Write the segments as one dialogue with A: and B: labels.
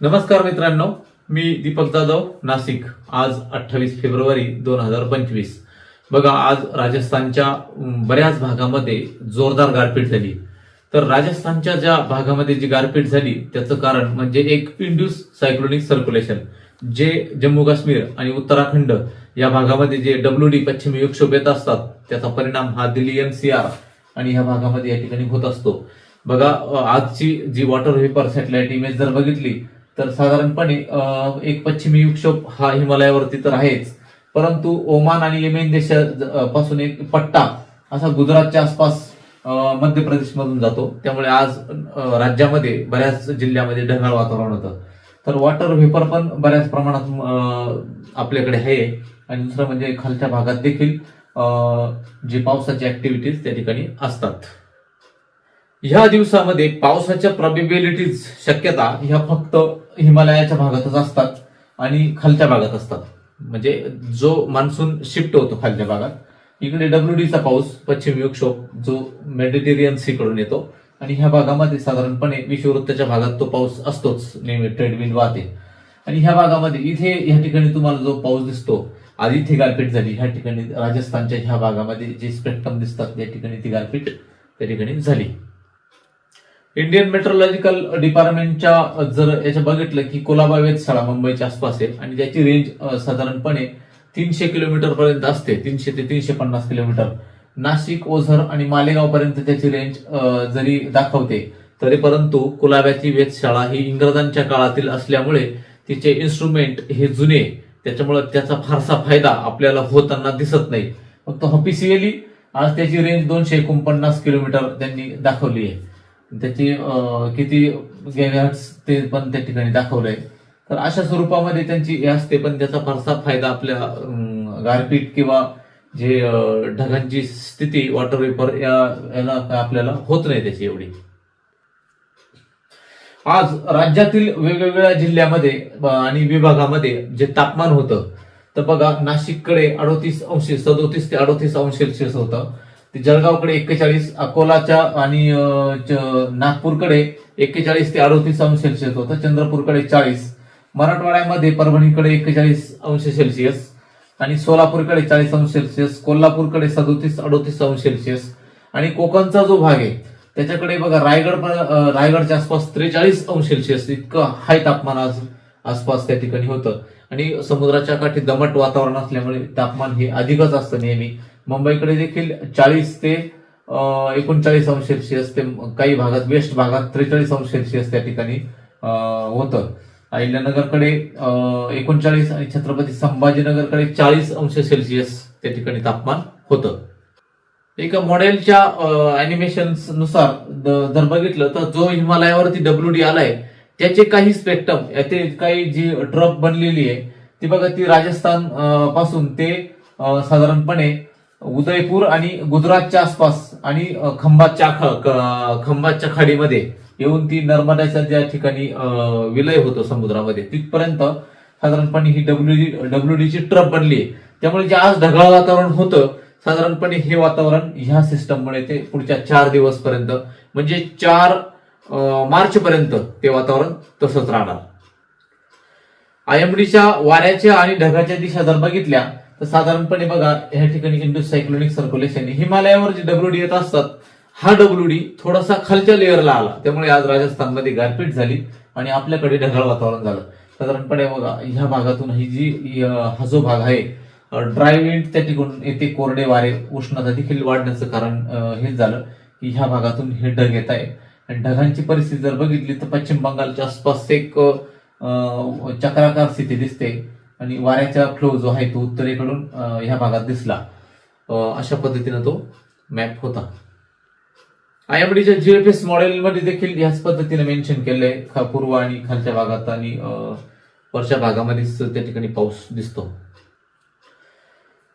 A: नमस्कार मित्रांनो मी दीपक जाधव नाशिक. आज अठ्ठावीस फेब्रुवारी दोन हजार पंचवीस. बघा आज राजस्थानच्या बऱ्याच भागामध्ये जोरदार गारपीट झाली. तर राजस्थानच्या ज्या भागामध्ये जी गारपीट झाली त्याचं कारण म्हणजे एक इंड्यूस सायक्लोनिक सर्क्युलेशन जे जम्मू काश्मीर आणि उत्तराखंड या भागामध्ये जे डब्ल्यू डी पश्चिमी विक्षोभ येत असतात त्याचा परिणाम हा दिल्ली एनसीआर आणि ह्या भागामध्ये या ठिकाणी होत असतो. बघा आजची जी वॉटर व्हेपर सॅटेलाइट इमेज जर बघितली तर साधारणपणे एक पश्चिमी विक्षोभ हा हिमालयावरती तर आहेच. परंतु ओमान आणि येमेन देशापासून एक पट्टा असा गुजरातच्या आसपास मध्य प्रदेशमधून जातो. त्यामुळे आज राज्यामध्ये बऱ्याच जिल्ह्यामध्ये ढगाळ वातावरण होतं. तर वॉटर व्हेपर पण बऱ्याच प्रमाणात आपल्याकडे आहे. आणि दुसरं म्हणजे खालच्या भागात देखील अं, जे पावसाची ऍक्टिव्हिटीज त्या ठिकाणी असतात. ह्या दिवसामध्ये पावसाच्या प्रॉबिबिलिटीज शक्यता ह्या फक्त हिमालयाच्या भागातच असतात आणि खालच्या भागात असतात. म्हणजे जो मान्सून शिफ्ट होतो खालच्या भागात इकडे डब्ल्यू डीचा पाऊस पश्चिम विक्षोभ जो मेडिटेरियन सीकडून येतो आणि ह्या भागामध्ये साधारणपणे विषुववृत्ताच्या भागात तो पाऊस असतोच नेहमी ट्रेडमिल वाहते. आणि ह्या भागामध्ये इथे ह्या ठिकाणी तुम्हाला जो पाऊस दिसतो आधी इथे गारपीट झाली ह्या ठिकाणी राजस्थानच्या ह्या भागामध्ये जे स्पेक्ट्रम दिसतात त्या ठिकाणी ती गारपीट त्या ठिकाणी झाली. इंडियन मेट्रोलॉजिकल डिपार्टमेंटच्या जर याच्या बघितलं की कोलाबा वेधशाळा मुंबईच्या आसपास आहे आणि त्याची रेंज साधारणपणे तीनशे किलोमीटर पर्यंत असते तीनशे ते तीनशे पन्नास किलोमीटर. नाशिक ओझर आणि मालेगाव पर्यंत त्याची रेंज जरी दाखवते तरी परंतु कुलाब्याची वेधशाळा ही इंग्रजांच्या काळातील असल्यामुळे तिचे इन्स्ट्रुमेंट हे जुने. त्याच्यामुळे त्याचा फारसा फायदा आपल्याला होताना दिसत नाही. फक्त ऑफिशियली आज त्याची रेंज दोनशे एकोणपन्नास किलोमीटर त्यांनी दाखवली आहे. त्याची किती गॅगॅट्स ते पण त्या ठिकाणी दाखवलंय. तर अशा स्वरूपामध्ये त्यांची हे असते पण त्याचा फारसा फायदा आपल्या गारपीट किंवा जे ढगांची स्थिती वॉटर वेपर याला आपल्याला होत नाही त्याची एवढी. आज राज्यातील वेगवेगळ्या जिल्ह्यामध्ये आणि विभागामध्ये जे तापमान होतं तर बघा नाशिककडे अडोतीस अंश सदोतीस ते अडोतीस अंश सेल्सिअस होतं. ते जळगावकडे एक्केचाळीस अकोलाच्या आणि नागपूरकडे एक्केचाळीस ते अडोतीस अंश सेल्सिअस होतं. चंद्रपूरकडे चाळीस. मराठवाड्यामध्ये परभणीकडे एक्केचाळीस अंश सेल्सिअस आणि सोलापूरकडे चाळीस अंश सेल्सिअस कोल्हापूरकडे सदोतीस अडोतीस अंश सेल्सिअस आणि कोकणचा जो भाग आहे त्याच्याकडे बघा रायगड रायगडच्या आसपास त्रेचाळीस अंश सेल्सिअस इतकं हाय तापमान आज आसपास त्या ठिकाणी होतं. आणि समुद्राच्या काठी दमट वातावरण असल्यामुळे तापमान हे अधिकच असतं नेहमी. मुंबईकडे देखील चाळीस ते एकोणचाळीस अंश सेल्सिअस ते काही भागात वेस्ट भागात त्रेचाळीस अंश सेल्सिअस त्या ठिकाणी होतं. अहिल्यानगरकडे एकोणचाळीस आणि छत्रपती संभाजीनगरकडे चाळीस अंश सेल्सिअस त्या ठिकाणी तापमान होतं. एका मॉडेलच्या अॅनिमेशननुसार जर बघितलं तर जो हिमालयावरती डब्ल्यू डी आलाय त्याचे काही स्पेक्ट्रम याचे काही जी ड्रॉप बनलेली आहे ती बघा ती राजस्थानपासून ते साधारणपणे उदयपूर आणि गुजरातच्या आसपास आणि खंबाच्या खंभातच्या खाडीमध्ये येऊन ती नर्मदाच्या ज्या ठिकाणी विलय होतो समुद्रामध्ये तिथपर्यंत साधारणपणे ही डब्ल्यू डब्ल्यू डीची ट्रप बनली आहे. त्यामुळे जे आज ढगाळ वातावरण होतं साधारणपणे हे वातावरण ह्या सिस्टममुळे ते पुढच्या चार दिवसपर्यंत म्हणजे चार मार्च पर्यंत ते वातावरण तसंच राहणार. आयएमडीच्या वाऱ्याच्या आणि ढगाच्या दिशा जर बघितल्या तर साधारणपणे बघा ह्या ठिकाणी इंडो सायक्लोनिक सर्क्युलेशन हिमालयावर जे डब्ल्यूडी येत असतात हा डब्ल्यूडी थोडासा खालच्या लेअरला आला. त्यामुळे आज राजस्थानमध्ये गारपीट झाली आणि आपल्याकडे ढगाळ वातावरण झालं. साधारणपणे बघा ह्या भागातून ही जी हा जो भाग आहे ड्राय विंड त्या ठिकाणून येते कोरडे वारे उष्णता देखील वाढण्याचं कारण हेच झालं की ह्या भागातून हे ढग येत आहे. आणि ढगांची परिस्थिती जर बघितली तर पश्चिम बंगालच्या आसपास एक अं, चक्राकार स्थिती दिसते. आणि वाऱ्याचा फ्लो जो आहे तो उत्तरेकडून ह्या भागात दिसला. अशा पद्धतीनं तो मॅप होता. आयएमडीच्या जीएफएस मॉडेलमध्ये देखील याच पद्धतीने मेन्शन केलंय. खा- पूर्व आणि खालच्या भागात आणि वरच्या भागामध्येच त्या ठिकाणी पाऊस दिसतो.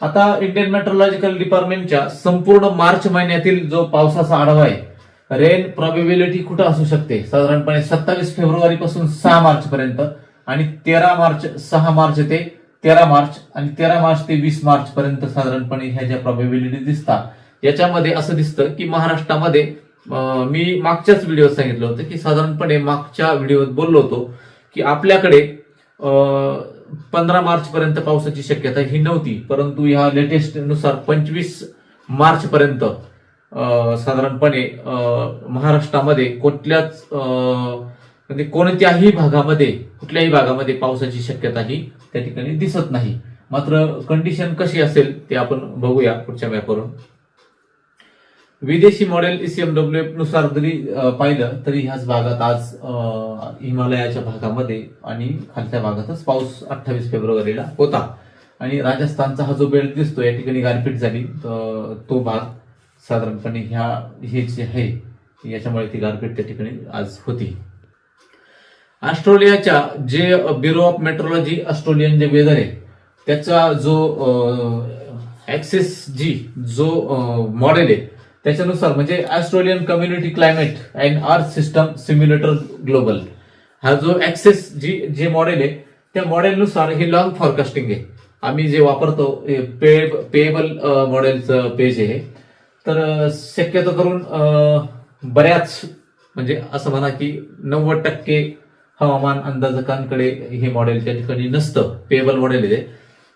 A: आता इंडियन मेट्रोलॉजिकल डिपार्टमेंटच्या संपूर्ण मार्च महिन्यातील जो पावसाचा आढावा आहे रेन प्रॉबिबिलिटी कुठं असू शकते? साधारणपणे सत्तावीस फेब्रुवारी पासून सहा मार्च पर्यंत आणि तेरा मार्च सहा मार्च ते तेरा मार्च आणि तेरा मार्च ते वीस मार्च पर्यंत साधारणपणे ह्या ज्या प्रॉबिबिलिटी दिसतात याच्यामध्ये असं दिसतं की महाराष्ट्रामध्ये मी मागच्याच व्हिडिओत सांगितलं होतं की साधारणपणे मागच्या व्हिडिओत बोललो होतो की आपल्याकडे पंधरा मार्च पर्यंत पावसाची शक्यता ही नव्हती परंतु ह्या लेटेस्टनुसार पंचवीस मार्च पर्यंत साधारणपणे अं, महाराष्ट्रामध्ये कुठल्याच अं, म्हणजे कोणत्याही भागामध्ये कुठल्याही भागामध्ये पावसाची शक्यता ही त्या ठिकाणी दिसत नाही. मात्र कंडिशन कशी असेल ते आपण बघूया पुढच्या मॅपवरून विदेशी मॉडेल ईसीएमडब्ल्यू नुसार जरी पाहिलं तरी ह्याच भागात आज हिमालयाच्या भागामध्ये आणि खालच्या भागातच पाऊस अठ्ठावीस फेब्रुवारीला होता. आणि राजस्थानचा हा जो बेल्ट दिसतो या ठिकाणी गारपीट झाली तो भाग साधारणपणे ह्या हे जे आहे याच्यामुळे ती गारपीट त्या ठिकाणी आज होती. ऑस्ट्रेलियाच्या जे ब्युरो ऑफ मेट्रोलॉजी ऑस्ट्रेलियन जे वेदर आहे त्याचा जो ऍक्सेस जी जो मॉडेल आहे त्याच्यानुसार म्हणजे Australian community climate and earth system simulator global हा जो ऍक्सेस जी जे मॉडेल आहे त्या मॉडेलनुसार हे लॉंग फॉरकास्टिंग आहे. आम्ही जे वापरतो पे पेएबल मॉडेलचं पेज आहे. तर शक्यतो करून बऱ्याच म्हणजे असं म्हणा की नव्वद टक्के हवामान अंदाजकांकडे हे मॉडेल त्या ठिकाणी नसतं पेबल मॉडेल आहे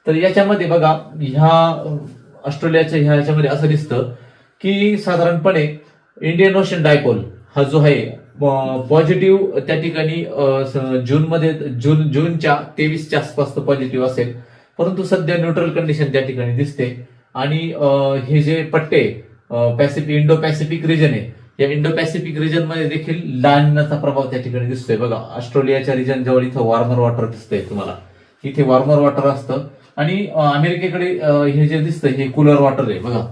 A: तर याच्यामध्ये बघा ह्या ऑस्ट्रेलियाच्या ह्या याच्यामध्ये असं दिसतं की साधारणपणे इंडियन ओशन डायपोल हा जो आहे पॉझिटिव्ह त्या ठिकाणी स- जूनमध्ये जून जूनच्या तेवीसच्या आसपास तो पॉझिटिव्ह असेल. परंतु सध्या न्यूट्रल कंडिशन त्या ठिकाणी दिसते. आणि हे जे पट्टे पॅसिफिक इंडो पॅसिफिक रिजन आहे. या इंडो पॅसिफिक रिजनमध्ये देखील लानिनाचा प्रभाव त्या ठिकाणी दिसतोय. बघा ऑस्ट्रेलियाच्या रिजन जवळ इथं वॉर्मर वॉटर दिसतंय तुम्हाला. इथे वॉर्मर वॉटर असतं. आणि अमेरिकेकडे हे जे दिसतं हे कूलर वॉटर आहे. बघा.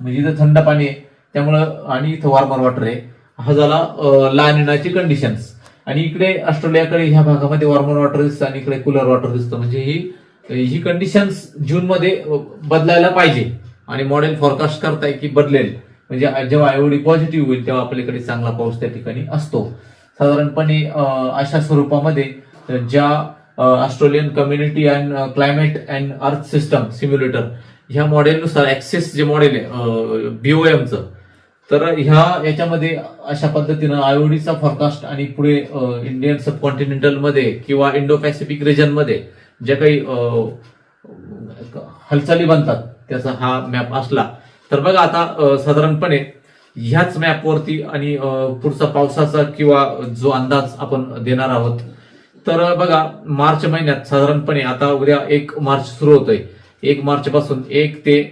A: म्हणजे इथं थंड पाणी आहे. त्यामुळं आणि इथं वॉर्मर वॉटर आहे. हा झाला लानिनाची कंडिशन्स आणि इकडे ऑस्ट्रेलियाकडे ह्या भागामध्ये वॉर्मर वॉटर दिसतं आणि इकडे कूलर वॉटर दिसतं. म्हणजे ही ही कंडिशन्स जून मध्ये बदलायला पाहिजे. आणि मॉडेल फॉरकास्ट करताय की बदलेल. म्हणजे जेव्हा एवढी पॉझिटिव्ह होईल तेव्हा आपल्याकडे चांगला पाऊस त्या ठिकाणी असतो. साधारणपणे अशा स्वरूपामध्ये ज्या Australian community and climate and earth system simulator ह्या मॉडेलनुसार ऍक्सेस जे मॉडेल आहे बीओएमचं तर ह्या याच्यामध्ये अशा पद्धतीनं आयओडीचा फॉरकास्ट आणि पुढे इंडियन सबकॉन्टिनेंटलमध्ये किंवा इंडो पॅसिफिक रिजनमध्ये ज्या काही हालचाली बनतात त्याचा हा मॅप असला. तर बघा आता साधारणपणे ह्याच मॅपवरती आणि पुढचा पावसाचा किंवा जो अंदाज आपण देणार आहोत. तर बघा मार्च महिन्यात साधारणपणे आता उद्या एक मार्च सुरू होतोय. एक मार्च पासून एक ते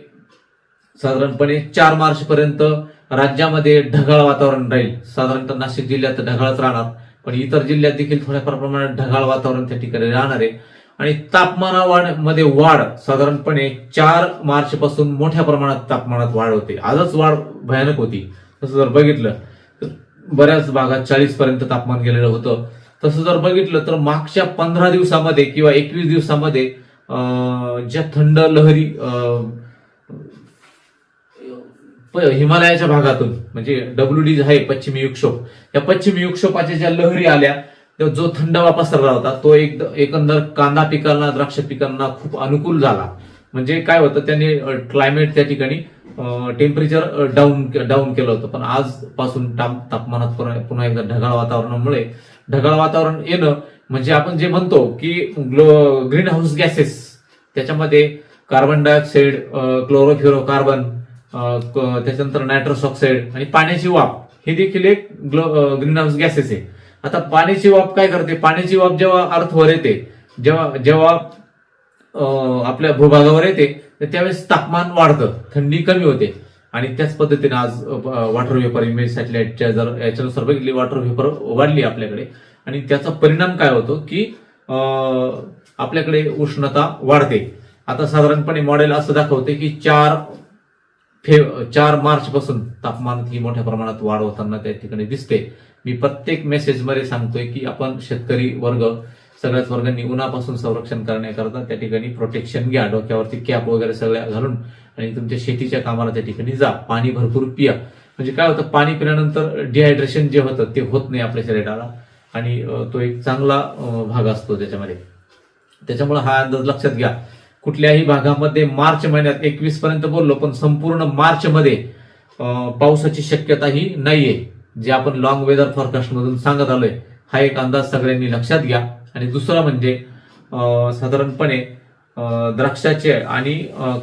A: साधारणपणे चार मार्च पर्यंत राज्यामध्ये ढगाळ वातावरण राहील. साधारणतः नाशिक जिल्ह्यात ढगाळच राहणार पण इतर जिल्ह्यात देखील थोड्याफार प्रमाणात ढगाळ वातावरण त्या ठिकाणी राहणार आहे. आणि तापमानामध्ये वाढ साधारणपणे चार मार्च पासून मोठ्या प्रमाणात तापमानात वाढ होते. आजच वाढ भयानक होती. तसं जर बघितलं तर बऱ्याच भागात चाळीस पर्यंत तापमान गेलेलं होतं. तसं जर बघितलं तर मागच्या पंधरा दिवसामध्ये किंवा एकवीस दिवसामध्ये ज्या थंड लहरी प- हिमालयाच्या भागातून म्हणजे डब्ल्यू डी आहे पश्चिमी युक्षोप या पश्चिमी युक्षोपाच्या ज्या लहरी आल्या जो थंडावा पसरला होता तो एक एकंदर कांदा पिकांना द्राक्ष पिकांना खूप अनुकूल झाला. म्हणजे काय होतं त्यांनी क्लायमेट त्या ठिकाणी टेम्परेचर डाऊन डाऊन केलं होतं. पण आजपासून तापमानात पुन्हा पुन्हा एकदा ढगाळ वातावरणामुळे ढगाळ वातावरण येणं म्हणजे आपण जे म्हणतो की ग्लो ग्रीन हाऊस गॅसेस त्याच्यामध्ये कार्बन डायऑक्साईड क्लोरोफ्युरो कार्बन त्याच्यानंतर नायट्रस ऑक्साईड आणि पाण्याची वाफ हे देखील एक ग्रीन हाऊस गॅसेस आहे. आता पाण्याची वाफ काय करते? पाण्याची वाफ जेव्हा अर्थवर येते जेव्हा जेव्हा आपल्या भूभागावर येते तर त्यावेळेस तापमान वाढतं थंडी कमी होते. आणि त्याच पद्धतीने आज वॉटर वेपर इमेज सॅटेलाइटच्या जर याच्यानुसार बघितली वॉटर व्हेपर वाढली आपल्याकडे. आणि त्याचा परिणाम काय होतो की आपल्याकडे उष्णता वाढते. आता साधारणपणे मॉडेल असं दाखवते की चार फे चार मार्च पासून तापमानात ही मोठ्या प्रमाणात वाढ होताना त्या ठिकाणी दिसते. मी प्रत्येक मेसेजमध्ये सांगतोय की आपण शेतकरी वर्ग सगळ्याच वर्गांनी उन्हापासून संरक्षण करण्याकरता त्या ठिकाणी प्रोटेक्शन घ्या. डोक्यावरती कॅप वगैरे सगळ्या घालून आणि तुमच्या शेतीच्या कामाला त्या ठिकाणी जा. पाणी भरपूर पिया. म्हणजे काय होतं? पाणी पिल्यानंतर डिहायड्रेशन जे होतं ते होत नाही आपल्या शरीराला. आणि तो एक चांगला भाग असतो त्याच्यामध्ये. त्याच्यामुळे हा अंदाज लक्षात घ्या. कुठल्याही भागामध्ये मार्च महिन्यात एकवीस पर्यंत बोललो पण संपूर्ण मार्च मध्ये पावसाची शक्यता ही नाहीये जे आपण लॉंग वेदर फॉरकास्ट मधून सांगत आलोय. हा एक अंदाज सगळ्यांनी लक्षात घ्या. आणि दुसरा म्हणजे साधारणपणे द्राक्षाचे आणि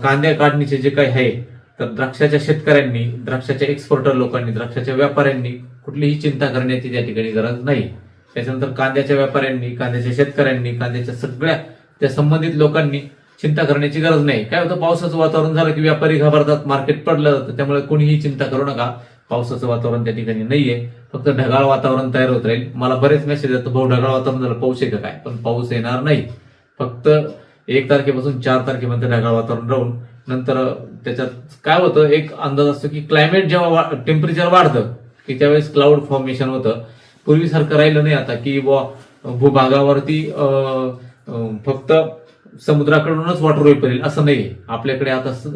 A: कांद्या काढणीचे जे काही आहे तर द्राक्षाच्या शेतकऱ्यांनी द्राक्षाच्या एक्सपोर्टर लोकांनी द्राक्षाच्या व्यापाऱ्यांनी कुठलीही चिंता करण्याची त्या ठिकाणी गरज नाही. त्याच्यानंतर कांद्याच्या व्यापाऱ्यांनी कांद्याच्या शेतकऱ्यांनी कांद्याच्या सगळ्या त्या संबंधित लोकांनी चिंता करण्याची गरज नाही. काय होतं पावसाचं वातावरण झालं की व्यापारी घाबरतात मार्केट पडलं जातं त्यामुळे कोणीही चिंता करू नका. पावसाचं वातावरण त्या ठिकाणी नाहीये. फक्त ढगाळ वातावरण तयार होत राहील. मला बरेच मेसेज येतात भाऊ ढगाळ वातावरण झालं पाऊस आहे का काय? पण पाऊस येणार नाही. फक्त एक तारखेपासून चार तारखेपर्यंत ढगाळ वातावरण राहून नंतर त्याच्यात काय होतं एक अंदाज असतो की क्लायमेट जेव्हा टेम्परेचर वाढतं की त्यावेळेस क्लाउड फॉर्मेशन होतं. पूर्वीसारखं राहिलं नाही आता की बुवा भूभागावरती फक्त समुद्राकडूनच वॉटर वेपर येईल असं नाही आपल्याकडे आता स-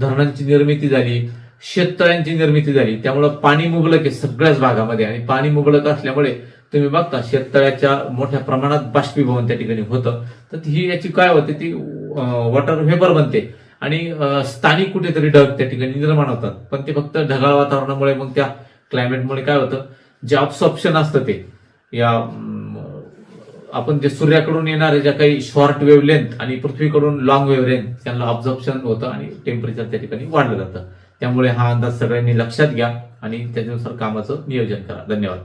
A: धरणांची निर्मिती झाली शेततळ्यांची निर्मिती झाली त्यामुळं पाणी मुबलक आहे सगळ्याच भागामध्ये. आणि पाणी मुबलक असल्यामुळे तुम्ही बघता शेततळ्याच्या मोठ्या प्रमाणात बाष्पीभवन त्या ठिकाणी होतं. तर ही याची काय होते ती वॉटर वेपर बनते. आणि स्थानिक कुठेतरी ढग त्या ठिकाणी निर्माण होतात. पण ते फक्त ढगाळ वातावरणामुळे मग त्या क्लायमेटमुळे काय होतं जे ऑब्सॉप्शन असतं ते या आपण जे सूर्याकडून येणारे ज्या काही शॉर्ट वेव्ह लेंथ आणि पृथ्वीकडून लॉंग वेव्ह लेंथ त्यांना ऑब्झॉर्प्शन होतं आणि टेम्परेचर त्या ठिकाणी वाढलं जातं. त्यामुळे हा अंदाज सगळ्यांनी लक्षात घ्या आणि त्याच्यानुसार कामाचं नियोजन करा. धन्यवाद.